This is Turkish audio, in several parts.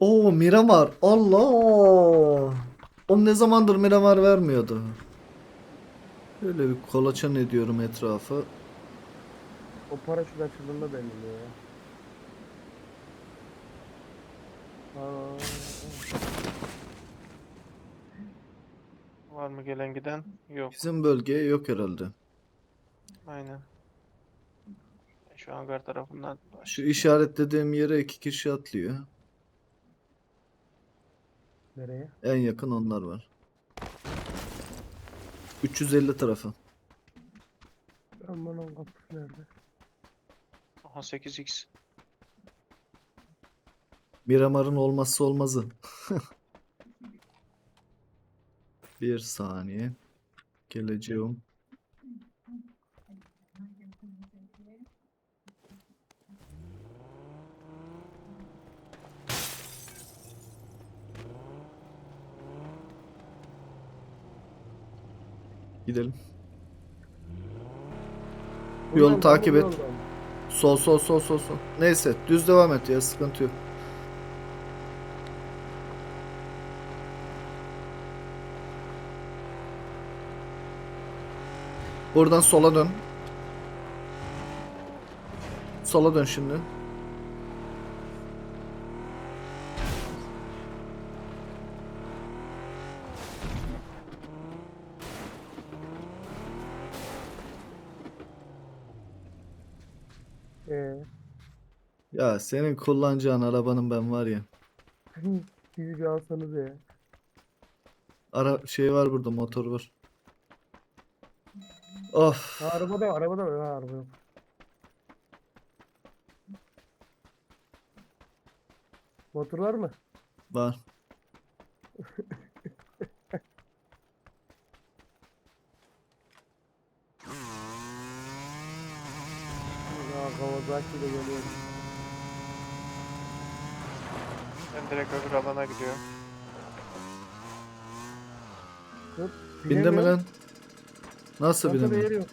Oo Miramar. Allah. O ne zamandır Miramar vermiyordu. Böyle bir kolaçan ediyorum etrafı. O paraşüt açıldığında belli ya. Aa, Var mı gelen giden? Yok. Bizim bölgeye yok herhalde. Aynen. Şu hangar tarafından Şu işaretlediğim yere iki kişi atlıyor. Nereye? En yakın onlar var. 350 tarafı. Aman kapısı nerede? Aha 8x. Miramar'ın olmazsa olmazı. Bir saniye. Geleceğim. Gidelim. Yolu takip et. Sol sol sol sol sol. Neyse düz devam et ya sıkıntı yok. Buradan sola dön. Sola dön şimdi. Ee, Ya senin kullanacağın arabanın ben var ya. bizi bir alsanız ya. Ara şey var burada motor var. Of. Ha, araba da var, araba da var. Ha, araba yok. Motor var mı? Var. Ya Kawasaki ile geliyor. Ben direkt öbür alana gidiyorum. Dur. Bindi mi binemiyorum. lan? Nasıl Arkada binemiyor? yer yok.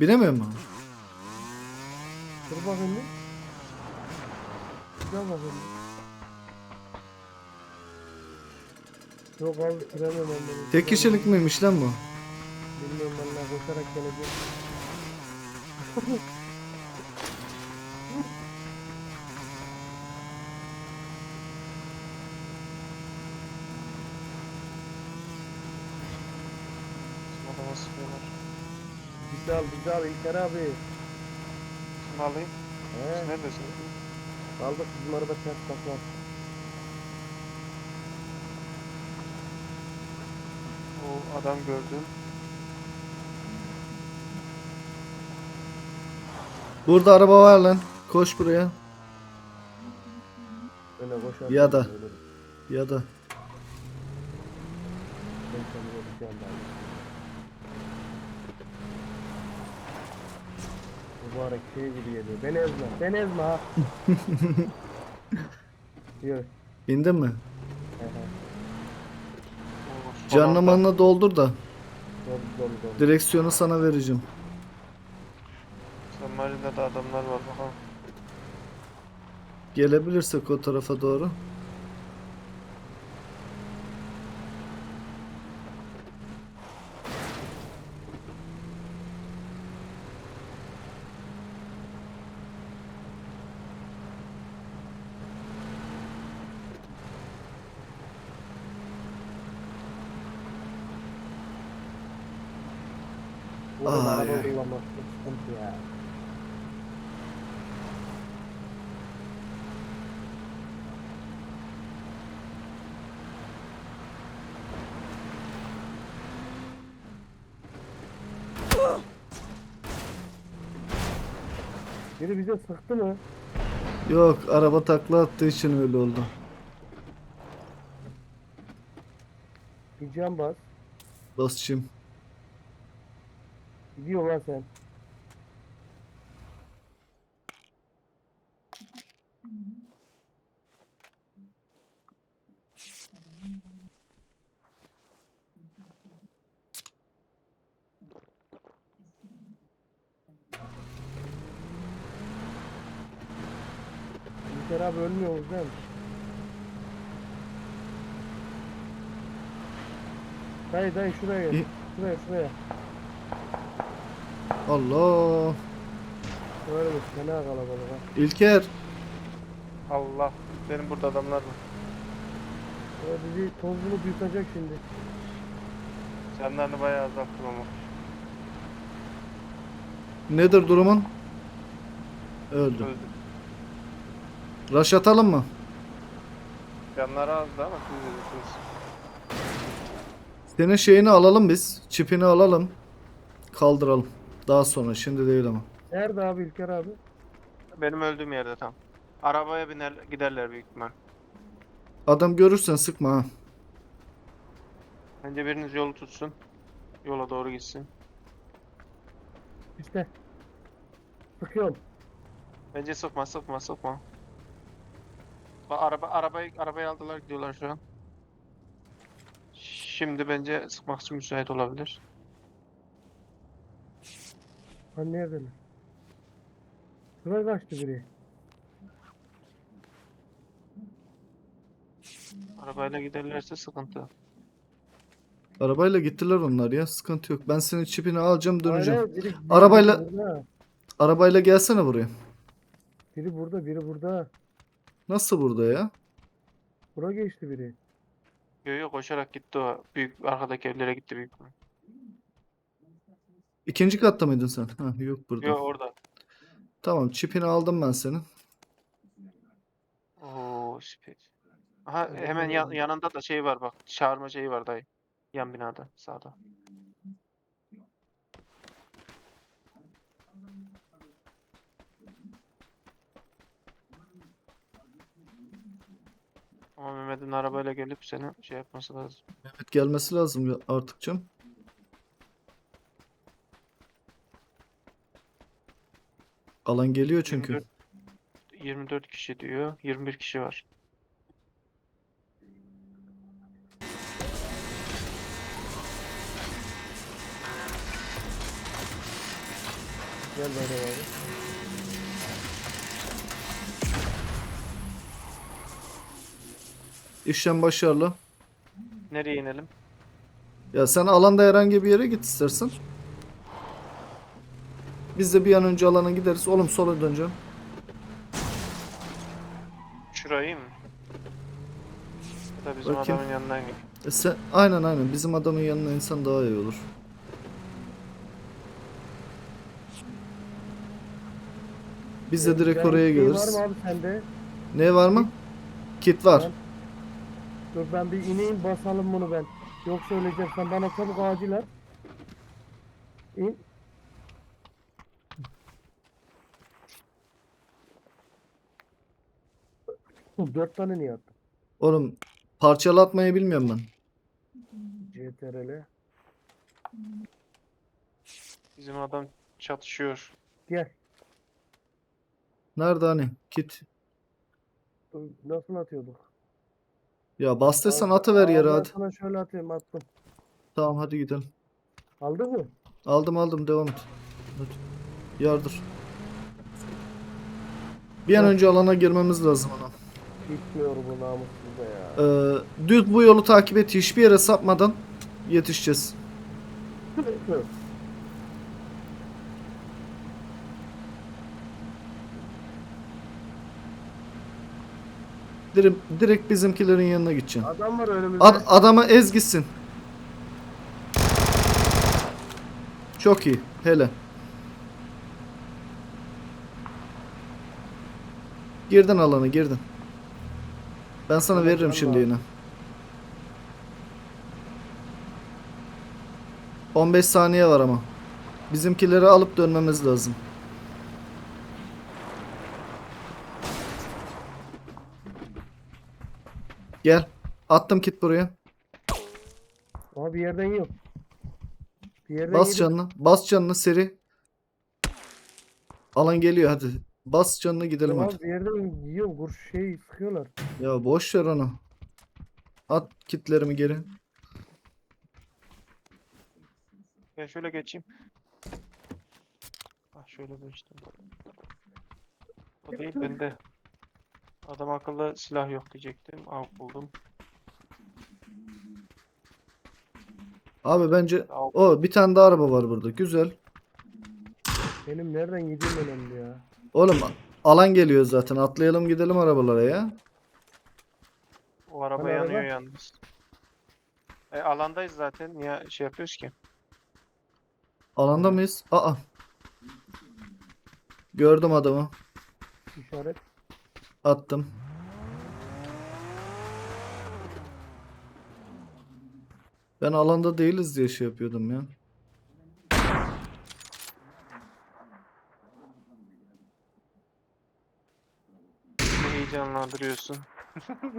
Binemiyor mu? Dur bakayım bir. Güzel bakayım bir. Yok abi süremiyorum ben bunu. Tek kişilik miymiş lan bu? Bilmiyorum ben ne koşarak geleceğim. Adama sıkıyorlar. Bizi al bizi al İlker abi. Şunu alayım. He. Siz neredesin? Aldık bizim araba ters taklar. O adam gördüm. Burada araba var lan. Koş buraya. Öyle koşar. Ya da. Ya da. Mübarek şey gibi geliyor. Ben ezme. Ben ezme ha. Diyor. Bindin mi? Canlı manla doldur da. Dolu dolu dolu. Direksiyonu sana vereceğim. Sen Marina'da adamlar var bakalım. Gelebilirsek o tarafa doğru. Buradan Ay, araba ay. kullanmak çok sıkıntı ya. Biri bize sıktı mı? Yok araba takla attığı için öyle oldu. Bir can bas. Basçım. Gidiyor lan sen. İlker abi ölmüyoruz değil mi? Dayı dayı şuraya gel. İyi. Şuraya şuraya. Allah. Ölmüş fena kalabalık ha. İlker. Allah. Benim burada adamlar var. O bizi tozunu büyütecek şimdi. Canlarını bayağı azalttım ama. Nedir durumun? Öldü. Öldü. Rush atalım mı? Canları azdı ama siz bilirsiniz. Senin şeyini alalım biz. Çipini alalım. Kaldıralım. Daha sonra şimdi değil ama. Nerede abi İlker abi? Benim öldüğüm yerde tam. Arabaya biner giderler büyük ihtimal. Adam görürsen sıkma ha. Bence biriniz yolu tutsun. Yola doğru gitsin. İşte. Sıkıyorum. Bence sıkma sıkma sıkma. Bak araba arabayı arabayı aldılar gidiyorlar şu an. Şimdi bence sıkmak için müsait olabilir. Hani nerede mi? Şuraya kaçtı biri. Arabayla giderlerse sıkıntı. Arabayla gittiler onlar ya. Sıkıntı yok. Ben senin çipini alacağım döneceğim. Hayır, biri- biri Arabayla- Burada. Arabayla gelsene buraya. Biri burada biri burada. Nasıl burada ya? Bura geçti biri. Yok yok koşarak gitti o. Büyük arkadaki evlere gitti büyük ihtimal. İkinci katta mıydın sen? Ha, yok burada. Yok orada. Tamam çipini aldım ben senin. Oo süper. Aha hemen yan- yanında da şey var bak. Çağırma şeyi var dayı. Yan binada sağda. Ama Mehmet'in arabayla gelip seni şey yapması lazım. Evet gelmesi lazım ya artık canım. Alan geliyor çünkü. 24 24 kişi diyor. 21 kişi var. Gel böyle abi. İşlem başarılı. Nereye inelim? Ya sen alanda herhangi bir yere git istersen. Biz de bir an önce alana gideriz. Oğlum sola döneceğim. Şurayı mı? Ya da bizim Bakayım. adamın yanından git. E sen, aynen aynen. Bizim adamın yanına insan daha iyi olur. Biz de direkt Yani oraya şey geliriz. Var mı abi sende? Ne var mı? Kit var. Ben- Dur ben bir ineyim basalım bunu ben. Yoksa öleceğim. Sen bana çabuk acil at. İn. Dört tane niye attın? Oğlum parçalatmayı bilmiyorum ben. CTRL. Bizim adam çatışıyor. Gel. Nerede hani? Kit. Nasıl atıyorduk? Ya bastıysan Al- atıver yere hadi. Sana şöyle atayım attım. Tamam hadi gidelim. Aldın mı? Aldım aldım devam et. Hadi. Yardır. Bir an önce alana girmemiz lazım ona. Gitmiyor bu namussuz da ya. Ee, düz bu yolu takip et. Hiçbir yere sapmadan yetişeceğiz. Direkt, direkt bizimkilerin yanına gideceksin. Adam var önümüzde. Ad, adamı ez gitsin. Çok iyi. Hele. Girdin alana girdin. Ben sana Tamam, veririm şimdi abi. yine. 15 saniye var ama. Bizimkileri alıp dönmemiz lazım. Gel. Attım kit buraya. Ama bir yerden yok. Bir yerden Bas yedi. canını. Bas canını seri. Alan geliyor hadi. Bas canını gidelim Ya hadi. bir yerden yiyor. Kurş şey sıkıyorlar. Ya boş ver onu. At kitlerimi geri. Ben şöyle geçeyim. Ah şöyle geçtim. O değil bende. Adam akıllı silah yok diyecektim. Av buldum. Abi bence Av. o bir tane daha araba var burada. Güzel. Benim nereden gideyim önemli ya. Oğlum alan geliyor zaten. Atlayalım gidelim arabalara ya. O araba Hani yanıyor araba? yalnız. E, alandayız zaten. Niye şey yapıyoruz ki? Alanda mıyız? Aa. Gördüm adamı. İşaret. Attım. Ben alanda değiliz diye şey yapıyordum ya. Heyecanlandırıyorsun.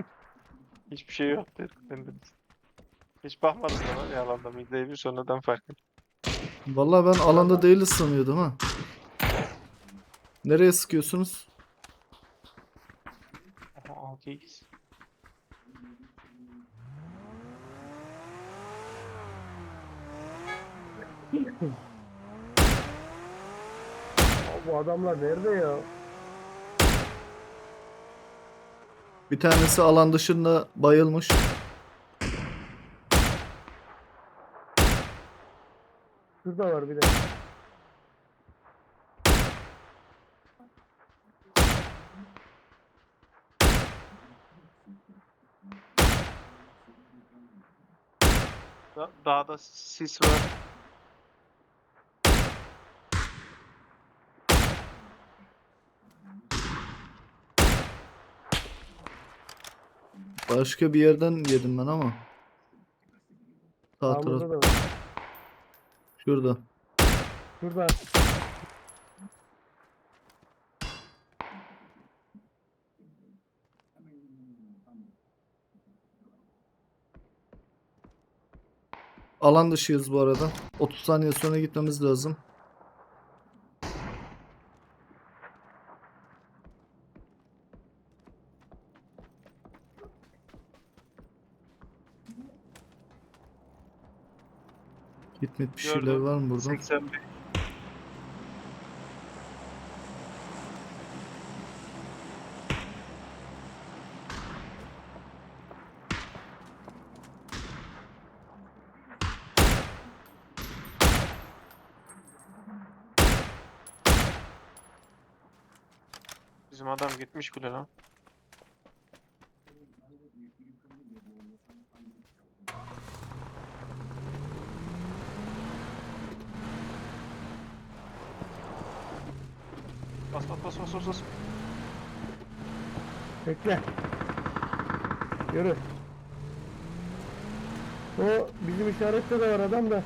Hiçbir şey yok dedim. Hiç bakmadım ona yalanda mıydı diye bir sonradan fark ettim. Vallahi ben alanda değiliz sanıyordum ha. Nereye sıkıyorsunuz? Aha 6x. Ya bu adamlar nerede ya? Bir tanesi alan dışında bayılmış. Şurada var bir de. Da dağda sis var. Başka bir yerden yedim ben ama. Sağ taraf. Şurada. Şurada. Alan dışıyız bu arada. 30 saniye sonra gitmemiz lazım. Gitmet bir şeyler Gördüm. var mı burada? 81. Bizim adam gitmiş bile lan. Bas bas bas bas bas bas. Bekle. Yürü. O bizim işarette de var adam da.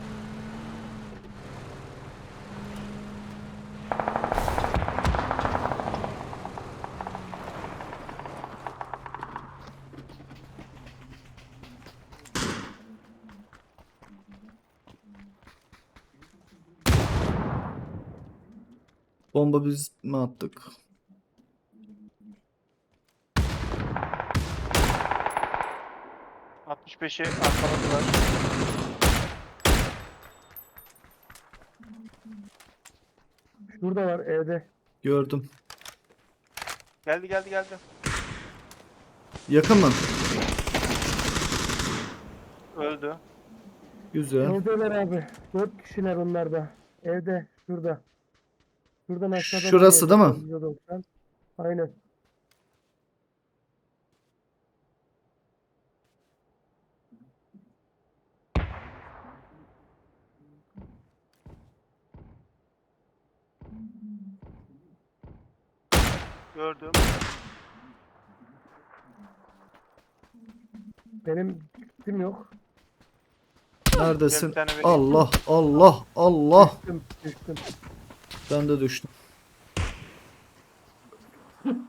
Bomba biz mi attık? var. 65'e arkaladılar. Şurada var evde. Gördüm. Geldi geldi geldi. Yakın mı? Öldü. Güzel. Evdeler abi. Dört kişiler onlar da. Evde. Şurada. Şuradan aşağıda. Şurası değil mi? 190. Aynen. Gördüm. Benim kitim yok. Neredesin? Bir tane vereyim. Allah Allah Allah. Düştüm. Düştüm. Ben de düştüm.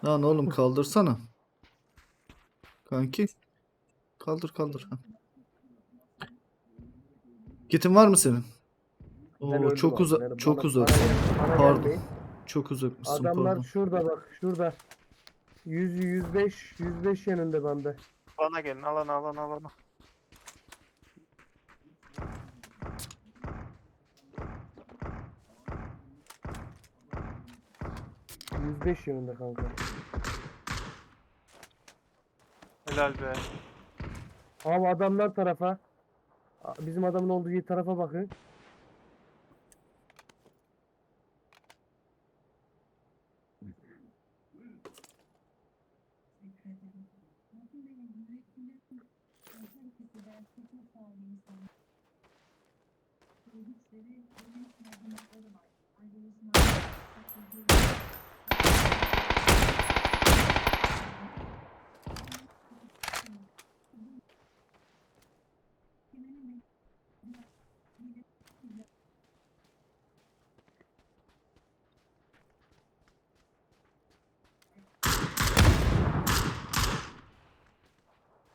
Lan oğlum kaldırsana. Kanki. Kaldır kaldır. Ha. Kitin var mı senin? Oo, çok uzak çok bana- uzak. bana bana Pardon. Çok uzakmışsın Adamlar pardon. şurada bak. Şurada. 100 105 105 yönünde bende. Alana gelin alana alana alana. %105 yönünde kanka. Helal be. Abi adamlar tarafa. Bizim adamın olduğu tarafa bakın.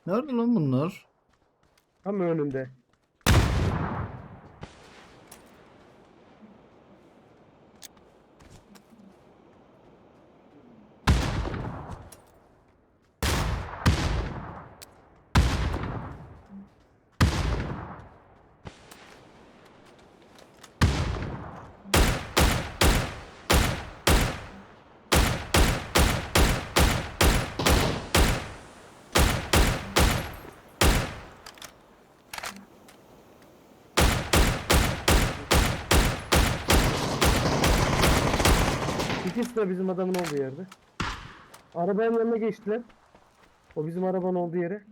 Nerede lan bunlar? Tam önünde. De bizim adamın olduğu yerde. Arabanın yanına geçtiler. O bizim arabanın olduğu yere.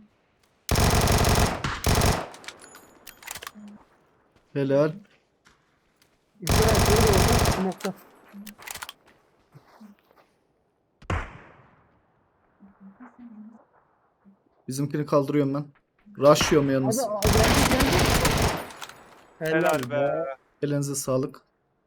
Helal. İzler abi böyle orada. Smoke'ta. Bizimkini kaldırıyorum ben. Rush'ıyorum Abi yalnız. a- geldi geldi. Helal be. Elinize sağlık.